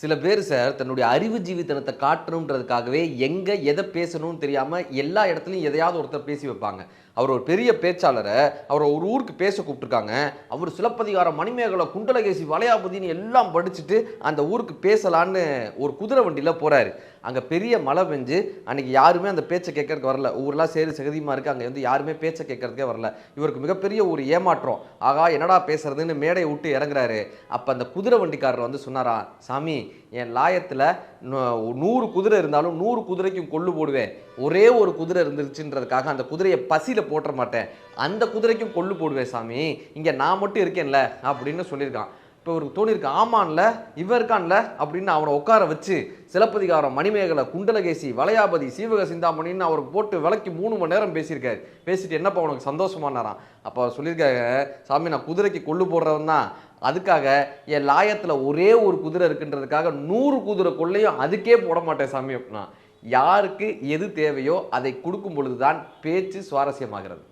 சில பேர் சார் தன்னுடைய அறிவு ஜீவித்தனத்தை காட்டணுன்றதுக்காகவே எங்கே எதை பேசணும்னு தெரியாமல் எல்லா இடத்துலையும் எதையாவது ஒருத்தர் பேசி வைப்பாங்க. அவர் ஒரு பெரிய பேச்சாளரை அவர் ஒரு ஊருக்கு பேச கூப்பிட்டுருக்காங்க. அவர் சிலப்பதிகாரம் மணிமேகலை குண்டலகேசி வளையாபதினு எல்லாம் படிச்சுட்டு அந்த ஊருக்கு பேசலான்னு ஒரு குதிரை வண்டியில் போகிறாரு அங்கே பெரிய மழை பெஞ்சு அன்றைக்கி யாருமே அந்த பேச்சை கேட்கறதுக்கு வரல. ஊரெலாம் சேரு சகதியமாக இருக்குது அங்கே வந்து யாருமே பேச்சை கேட்கறதுக்கே வரல. இவருக்கு மிகப்பெரிய ஒரு ஏமாற்றம். ஆகா என்னடா பேசுறதுன்னு மேடையை விட்டு இறங்குறாரு. அப்போ அந்த குதிரை வண்டிக்காரர் வந்து சொன்னாரா சாமி என் லாயத்தில் நூறு குதிரை இருந்தாலும் நூறு குதிரைக்கும் கொள்ளு போடுவேன். ஒரே ஒரு குதிரை இருந்துருச்சுன்றதுக்காக அந்த குதிரையை பசியில் போட்டுற மாட்டேன். அந்த குதிரைக்கும் கொள்ளு போடுவேன் சாமி. இங்கே நான் மட்டும் இருக்கேன்ல அப்படின்னு சொல்லியிருக்கான். இப்போ ஒரு தோணியிருக்கு ஆமான்ல இவன் இருக்கான்ல அப்படின்னு அவனை உட்கார வச்சு சிலப்பதிகாரம் மணிமேகலை குண்டலகேசி வளையாபதி சீவக சிந்தாமணின்னு அவருக்கு போட்டு விளக்கி மூணு மணி நேரம் பேசியிருக்காரு. பேசிட்டு என்னப்பா உனக்கு சந்தோஷமானாராம்? அப்போ அவர் சொல்லியிருக்காரு சாமி நான் குதிரைக்கு கொள்ளு போடுறவன் தான். அதுக்காக என் லாயத்தில் ஒரே ஒரு குதிரை இருக்குன்றதுக்காக நூறு குதிரை கொள்ளையும் அதுக்கே போட மாட்டேன் சாமி அப்படின்னா. யாருக்கு எது தேவையோ அதை கொடுக்கும் பொழுதுதான் பேச்சு சுவாரஸ்யமாகிறது.